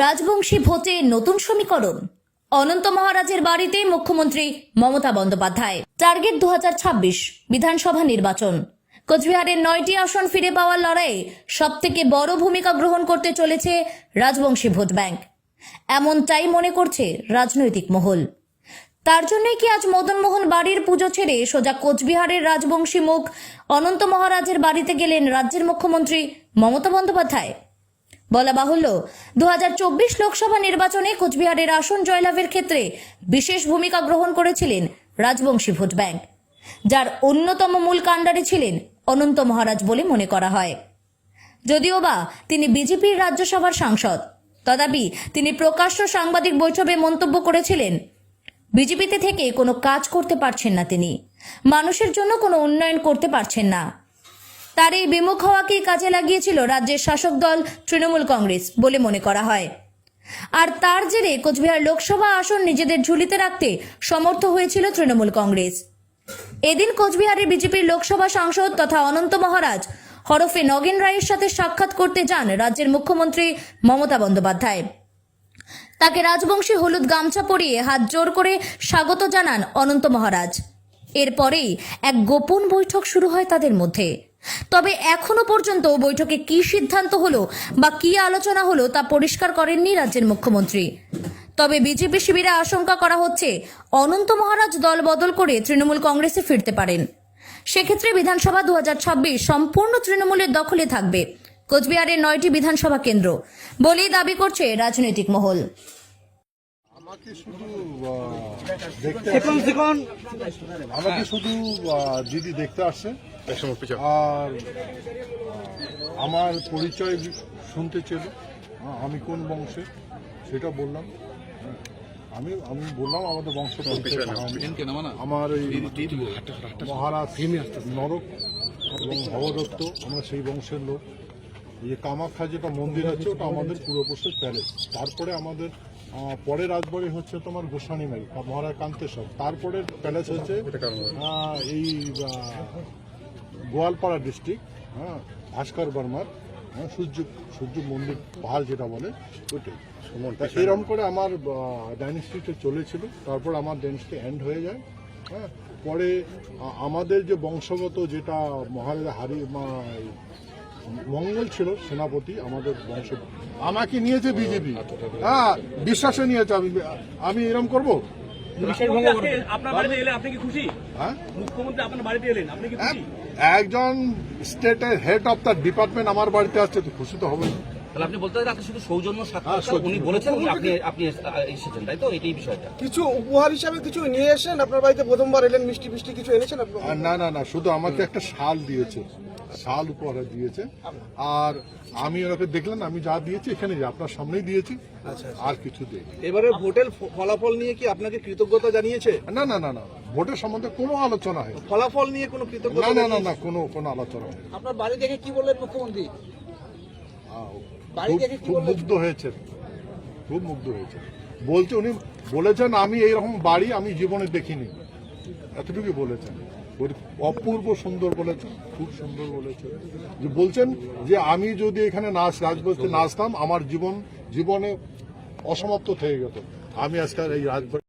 রাজবংশী ভোটে নতুন সমীকরণ। অনন্ত মহারাজের বাড়িতে মুখ্যমন্ত্রী মমতা বন্দ্যোপাধ্যায়। টার্গেট দু হাজার ছাব্বিশ, বিধানসভা নির্বাচন। কোচবিহারের নয়টি আসন ফিরে পাওয়ার লড়াইয়ে সবথেকে বড় ভূমিকা গ্রহণ করতে চলেছে রাজবংশী ভোট ব্যাংক। এমনটাই মনে করছে রাজনৈতিক মহল। তার জন্যই কি আজ মদনমোহন বাড়ির পুজো ছেড়ে সোজা কোচবিহারের রাজবংশী মুখ অনন্ত মহারাজের বাড়িতে গেলেন রাজ্যের মুখ্যমন্ত্রী মমতা বন্দ্যোপাধ্যায়? বলা বাহুল্য দু হাজার চব্বিশ লোকসভা নির্বাচনে কোচবিহারের আসন জয়লাভের ক্ষেত্রে বিশেষ ভূমিকা গ্রহণ করেছিলেন রাজবংশী ভোট ব্যাংক, যার অন্যতম মূল কাণ্ডারি ছিলেন অনন্ত মহারাজ বলে মনে করা হয়। যদিও বা তিনি বিজেপির রাজ্যসভার সাংসদ, তথাপি তিনি প্রকাশ্য সাংবাদিক বৈঠকে মন্তব্য করেছিলেন, বিজেপিতে থেকে কোনো কাজ করতে পারছেন না তিনি, মানুষের জন্য কোনো উন্নয়ন করতে পারছেন না। তার এই বিমুখ হওয়াকেই কাজে লাগিয়েছিল রাজ্যের শাসক দল তৃণমূল কংগ্রেস বলে মনে করা হয়। আর তার জেরে কোচবিহার লোকসভা আসন নিজেদের ঝুলিতে রাখতে সমর্থ হয়েছিল তৃণমূল কংগ্রেস। এদিন কোচবিহারের বিজেপির লোকসভা সাংসদ তথা অনন্ত মহারাজ হরফে নগেন রায়ের সাথে সাক্ষাৎ করতে যান রাজ্যের মুখ্যমন্ত্রী মমতা বন্দ্যোপাধ্যায়। তাকে রাজবংশী হলুদ গামছা পরিয়ে হাত জোর করে স্বাগত জানান অনন্ত মহারাজ। এরপরেই এক গোপন বৈঠক শুরু হয় তাদের মধ্যে। তবে এখনও পর্যন্ত বৈঠকে কি সিদ্ধান্ত হলো বা কি আলোচনা হলো তা পরিষ্কার করেননি রাজ্যের মুখ্যমন্ত্রী। তবে বিজেপি শিবিরে আশঙ্কা করা হচ্ছে অনন্ত মহারাজ দল বদল করে তৃণমূল কংগ্রেসে ফিরতে পারেন। সেক্ষেত্রে বিধানসভা দু হাজার ছাব্বিশ সম্পূর্ণ তৃণমূলের দখলে থাকবে কোচবিহারের নয়টি বিধানসভা কেন্দ্র বলেই দাবি করছে রাজনৈতিক মহল। আমাকে শুধু দেখতে আমাকে শুধু দিদি দেখতে আসছে আর আমার পরিচয় শুনতে চেল আমি কোন বংশে? সেটা বললাম। আমি আমি বললাম আমাদের বংশ আমার এই মহারাজ নরক এবং ভবদত্ত আমরা সেই বংশের লোক। এই যে কামাখ্যা যেটা মন্দির আছে ওটা আমাদের পূর্বপুরুষের প্যালেস তারপরে আমাদের পরে রাজবাড়ি হচ্ছে তোমার গোস্বানী মারি মহারাজ কান্তেশ্বর। তারপরে প্যালেস হচ্ছে এই গোয়ালপাড়া ডিস্ট্রিক্ট হ্যাঁ ভাস্কর বর্মার হ্যাঁ সূর্য সূর্য মন্দির পাহাড় যেটা বলে ওইটাই। এরকম করে আমার ডাইনেস্টিটা চলেছিল তারপর আমার ডাইনেস্টি এন্ড হয়ে যায় হ্যাঁ। পরে আমাদের যে বংশগত যেটা মহারাজা হারি মঙ্গল ছিল সেনাপতি আমাদের বংশ। আমাকে নিয়েছে বিজেপি। হ্যাঁ বিশ্বাসে নিয়েছে আমি আমি এরকম করব? মুখ্যমন্ত্রী আজকে আপনার বাড়িতে এলেন আপনি কি খুশি? হ্যাঁ? মুখ্যমন্ত্রী আপনার বাড়িতে এলেন আপনি কি খুশি? একজন স্টেটের হেড অফ দ্য ডিপার্টমেন্ট আমার বাড়িতে আসছে তো খুশি তো হবে তাহলে আপনি বলতে চান শুধু সৌজন্য হ্যাঁ, সাক্ষাৎকার উনি বলেছেন আপনি আপনি এসেছেন তাই তো? এটাই বিষয়টা। কিছু উপহার হিসাবে কিছু নিয়ে এসেন আপনার বাড়িতে প্রথমবার এলেন মিষ্টি মিষ্টি কিছু এনেছেন? আপনি না না না শুধু আমাকে একটা শাল দিয়েছে। শাল উপহার দিয়েছে। আর আমি ওনাকে দেখলেন আমি যা দিয়েছি এখানে যে আপনার সামনেই দিয়েছি। আর কিছু দিই এবারে ভোটের ফলাফল নিয়ে কি আপনাকে কৃতজ্ঞতা জানিয়েছে? না না না না ভোটের সম্বন্ধে কোনো আলোচনা হয় ফলাফল নিয়ে কোনো কৃতজ্ঞতা না না না? কোনো কোনো আলোচনা হয় আপনার বাড়ি দেখে কি বললেন মুখ্যমন্ত্রী? খুব মুগ্ধ হয়েছে। খুব মুগ্ধ হয়েছে। বলছে উনি বলেছেন আমি এইরকম বাড়ি আমি জীবনে দেখিনি। এতটুকুই বলেছেন। অপূর্ব সুন্দর বলেছেন খুব সুন্দর বলেছেন। যে বলছেন যে আমি যদি এখানে নাচ রাজবাড়িতে নাচতাম আমার জীবন জীবনে অসমাপ্ত থেকে যেত। আমি আজকাল এই রাজবাড়ি